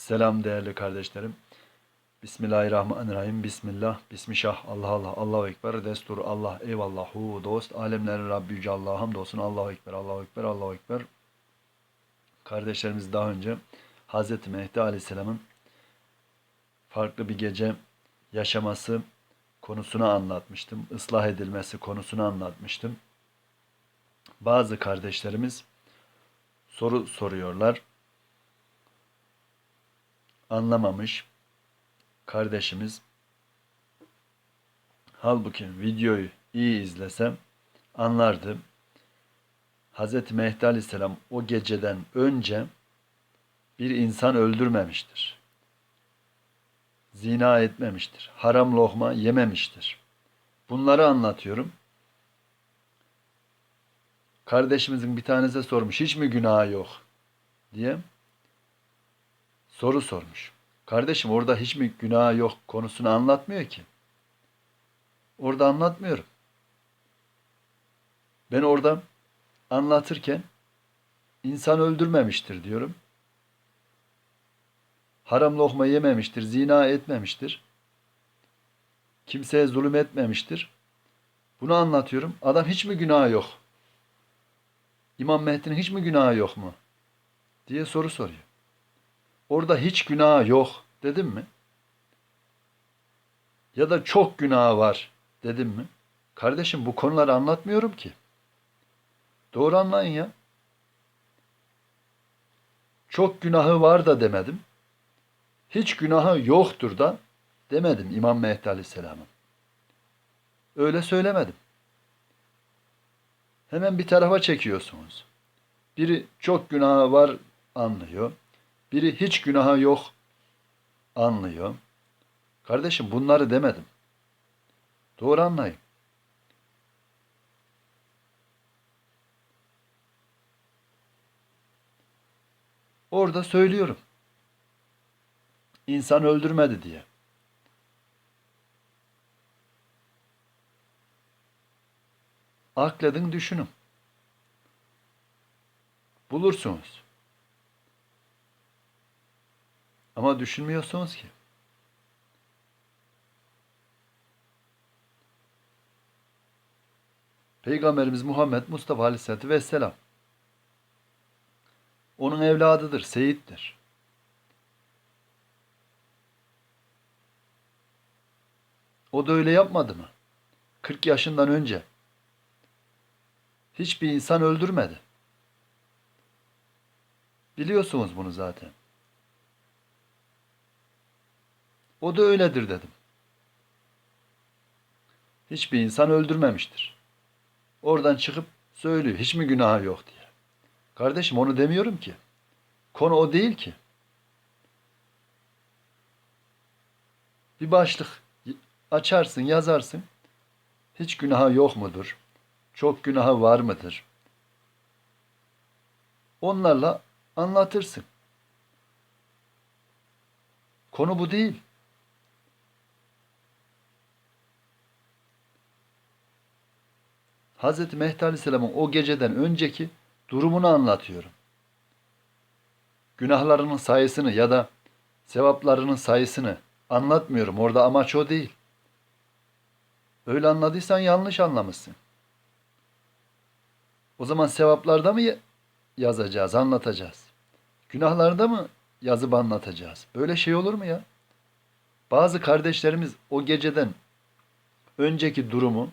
Selam değerli kardeşlerim. Bismillahirrahmanirrahim. Bismillah. Bismillah. Allah Allah. Allahu Ekber. Destur Allah. Eyvallahu. Dost. Alemlerin Rabbi Yüce Allah'a hamdolsun. Allahu Ekber. Allahu Ekber. Allahu Ekber. Kardeşlerimiz daha önce Hazreti Mehdi Aleyhisselam'ın farklı bir gece yaşaması konusunu anlatmıştım. Islah edilmesi konusunu anlatmıştım. Bazı kardeşlerimiz soru soruyorlar anlamamış kardeşimiz halbuki videoyu iyi izlesem anlardı. Hz. Mehdi Aleyhisselam o geceden önce bir insan öldürmemiştir. Zina etmemiştir. Haram lokma yememiştir. Bunları anlatıyorum. Kardeşimizin bir tanesi sormuş hiç mi günahı yok diye soru sormuş. Kardeşim orada hiç mi günah yok konusunu anlatmıyor ki. Orada anlatmıyorum. Ben orada anlatırken insan öldürmemiştir diyorum. Haram lokma yememiştir, zina etmemiştir. Kimseye zulüm etmemiştir. Bunu anlatıyorum. Adam hiç mi günah yok? İmam Mehdi'nin hiç mi günahı yok mu? diye soru soruyor. Orada hiç günah yok dedim mi? Ya da çok günah var dedim mi? Kardeşim bu konuları anlatmıyorum ki. Doğru anlayın ya. Çok günahı var da demedim. Hiç günahı yoktur da demedim İmam Mehdi Aleyhisselam'ın. Öyle söylemedim. Hemen bir tarafa çekiyorsunuz. Biri çok günahı var anlıyor. Biri hiç günaha yok anlıyor. Kardeşim bunları demedim. Doğru anlayın. Orada söylüyorum. İnsan öldürmedi diye. Akledin düşünün. Bulursunuz. Ama düşünmüyorsunuz ki. Peygamberimiz Muhammed Mustafa Aleyhisselatü Vesselam. Onun evladıdır, seyittir. O da öyle yapmadı mı? 40 yaşından önce. Hiçbir insan öldürmedi. Biliyorsunuz bunu zaten. O da öyledir dedim. Hiçbir insan öldürmemiştir. Oradan çıkıp söylüyor. Hiç mi günahı yok diye. Kardeşim onu demiyorum ki. Konu o değil ki. Bir başlık açarsın, yazarsın. Hiç günahı yok mudur? Çok günahı var mıdır? Onlarla anlatırsın. Konu bu değil. Hz. Mehdi Aleyhisselam'ın o geceden önceki durumunu anlatıyorum. Günahlarının sayısını ya da sevaplarının sayısını anlatmıyorum. Orada amaç o değil. Öyle anladıysan yanlış anlamışsın. O zaman sevaplarda mı yazacağız, anlatacağız? Günahlarda mı yazıp anlatacağız? Böyle şey olur mu ya? Bazı kardeşlerimiz o geceden önceki durumu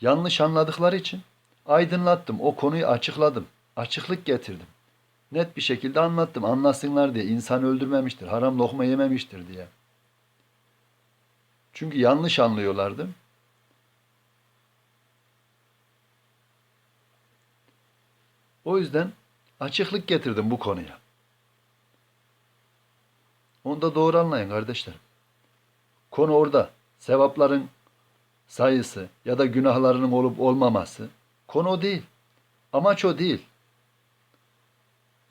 Yanlış anladıkları için aydınlattım. O konuyu açıkladım. Açıklık getirdim. Net bir şekilde anlattım. Anlasınlar diye. İnsan öldürmemiştir. Haram lokma yememiştir diye. Çünkü yanlış anlıyorlardı. O yüzden açıklık getirdim bu konuya. Onu da doğru anlayın kardeşlerim. Konu orada. Sevapların sayısı ya da günahlarının olup olmaması konu o değil. Amaç o değil.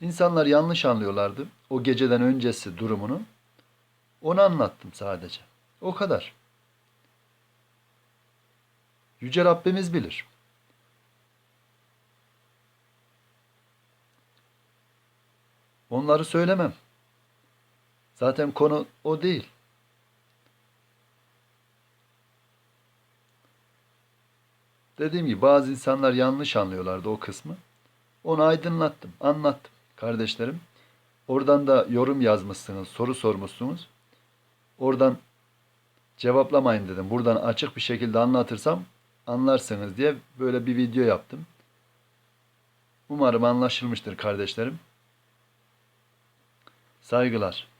İnsanlar yanlış anlıyorlardı o geceden öncesi durumunu. Onu anlattım sadece. O kadar. Yüce Rabbimiz bilir. Onları söylemem. Zaten konu o değil. Dediğim gibi bazı insanlar yanlış anlıyorlardı o kısmı. Onu aydınlattım, anlattım kardeşlerim. Oradan da yorum yazmışsınız, soru sormuşsunuz. Oradan cevaplamayın dedim. Buradan açık bir şekilde anlatırsam anlarsınız diye böyle bir video yaptım. Umarım anlaşılmıştır kardeşlerim. Saygılar.